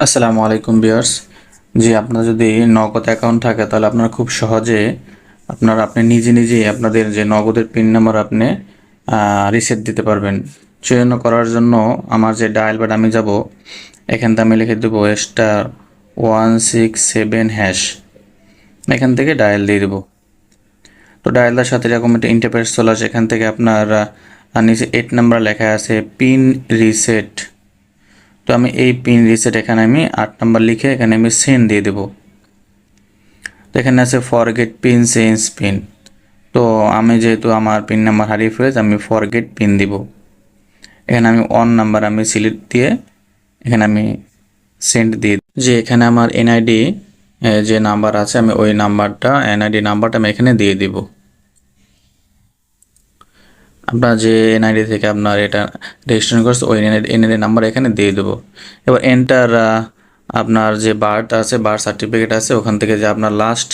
আসসালামু আলাইকুম বিয়ার্স জি, আপনার যদি নগদ অ্যাকাউন্ট থাকে, তাহলে আপনারা খুব সহজে আপনারা আপনি নিজে নিজেই আপনাদের যে নগদের পিন নাম্বার আপনি রিসেট দিতে পারবেন। চয়ন করার জন্য আমার যে ডায়াল বাট আমি যাব, এখান থেকে আমি লিখে দেবো star one six seven hash এখান থেকে ডায়াল দিয়ে দেবো। তো ডায়ালটার সাথে এরকম একটা ইন্টারপ্রেস চলে আসে, এখান থেকে আপনার নিচে এইট নাম্বার লেখা আছে পিন রিসেট তো আমি এই পিন রিসেট এখানে আমি আট নাম্বার লিখে এখানে আমি সেন্ড দিয়ে দেবো। তো এখানে আছে ফরগেট পিন চেঞ্জ পিন তো আমি যেহেতু আমার পিন নাম্বার হারিয়ে ফেলেছি, আমি ফরগেট পিন দিব। এখানে আমি অন নাম্বার আমি সিলেক্ট দিয়ে এখানে আমি সেন্ড দিয়ে যে এখানে আমার এনআইডি যে নাম্বার আছে, আমি ওই নাম্বারটা এনআইডি নাম্বারটা আমি এখানে দিয়ে দিব। আপনার যে এনআইডি থেকে আপনার এটা রেজিস্ট্রেশন করছে, ওই এনআইডি নাম্বার এখানে দিয়ে দেবো। এবার এন্টার আপনার যে বার্থ আছে বার্থ সার্টিফিকেট আছে, ওখান থেকে যে আপনার লাস্ট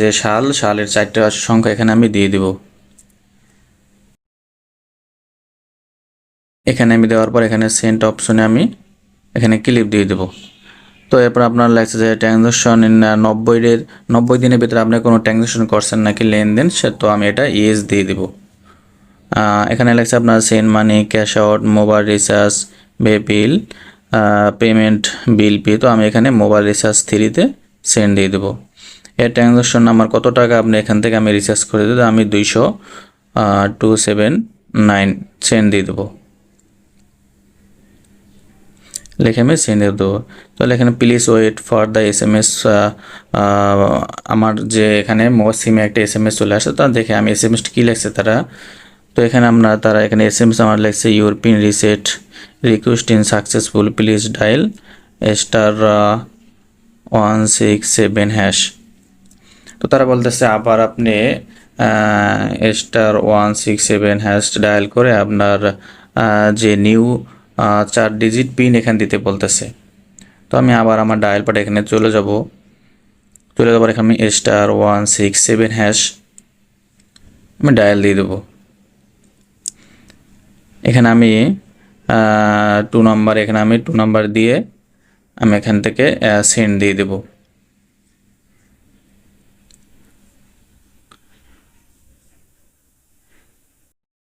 যে সাল, সালের চারটে সংখ্যা এখানে আমি দিয়ে দিব। এখানে আমি দেওয়ার পর এখানে সেন্ট অপশনে আমি এখানে ক্লিপ দিয়ে দেবো। তো এরপর আপনার লাগছে যে ট্রানজাকশন নব্বই এর, নব্বই দিনের ভিতরে আপনি কোনো ট্রানজাকশন করছেন নাকি লেনদেন, সে তো আমি এটা ইয়েস দিয়ে দেবো। এখানে লেখছে আপনার send money cash out mobile recharge pay bill payment bill pay তো আমি এখানে মোবাইল রিচার্জ থ্রিতে সেন্ড দিয়ে দেবো। এর ট্রানজাকশন আমার কত টাকা আপনি এখান থেকে আমি রিচার্জ করে দেবো? আমি দুইশো টু সেভেন নাইন সেন্ড দিয়ে দেবো। লিখে আমি সেন্ড দিয়ে দেবো। তাহলে এখানে please wait for the S M S আমার যে এখানে সিমে একটা এস এম এস চলে আসে, তা দেখে আমি এস এম এসটা কী লেগছে তারা তো এখানে আমরা তারা এখানে এস এম এস আমার লেগছে European reset request in successful please dial star one six seven hash তো তারা বলতেছে, আবার আপনি star one six seven hash dial করে আপনার যে নিউ চার ডিজিট পিন এখানে দিতে বলতেছে। তো আমি আবার আমার ডায়াল পাট এখানে চলে যাব। চলে যাবার এখানে আমি star one six seven hash আমি ডায়াল দিয়ে দেবো। এখানে আমি টু নাম্বার এখানে আমি টু নাম্বার দিয়ে আমি এখান থেকে সেন্ড দিয়ে দেবো।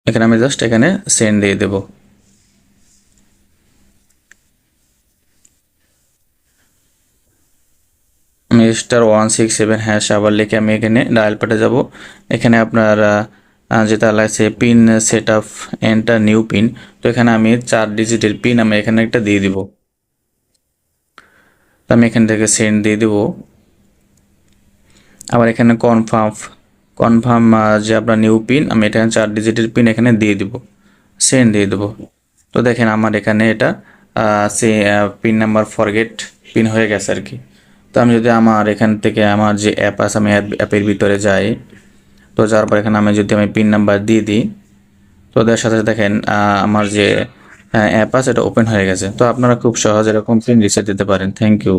এখানে আমি জাস্ট এখানে সেন্ড দিয়ে দেবো। আমি star one six seven hash আবার লিখে আমি এখানে ডায়াল পেটে যাব। এখানে আপনার যেটা লাগছে pin set up enter new pin তো এখানে আমি চার ডিজিটের পিন আমি এখানে একটা দিয়ে দিব। আমি এখান থেকে সেন্ড দিয়ে দিব। আবার এখানে কনফার্ম কনফার্ম যে আপনার নিউ পিন আমি এখানে চার ডিজিটের পিন এখানে দিয়ে দিব। সেন্ড দিয়ে দেবো। তো দেখেন আমার এখানে এটা সে পিন নাম্বার ফরগেট পিন হয়ে গেছে আর কি। তো আমি যদি আমার এখান থেকে আমার যে অ্যাপ আছে, আমি অ্যাপের ভিতরে যাই তো যাওয়ার পর এখানে আমি যদি আমি পিন নাম্বার দিয়ে দিই, তো সাথে সাথে দেখেন আমার যে অ্যাপ আছে, এটা ওপেন হয়ে গেছে। তো আপনারা খুব সহজ এরকম পিন রিসেট দিতে পারেন। Thank you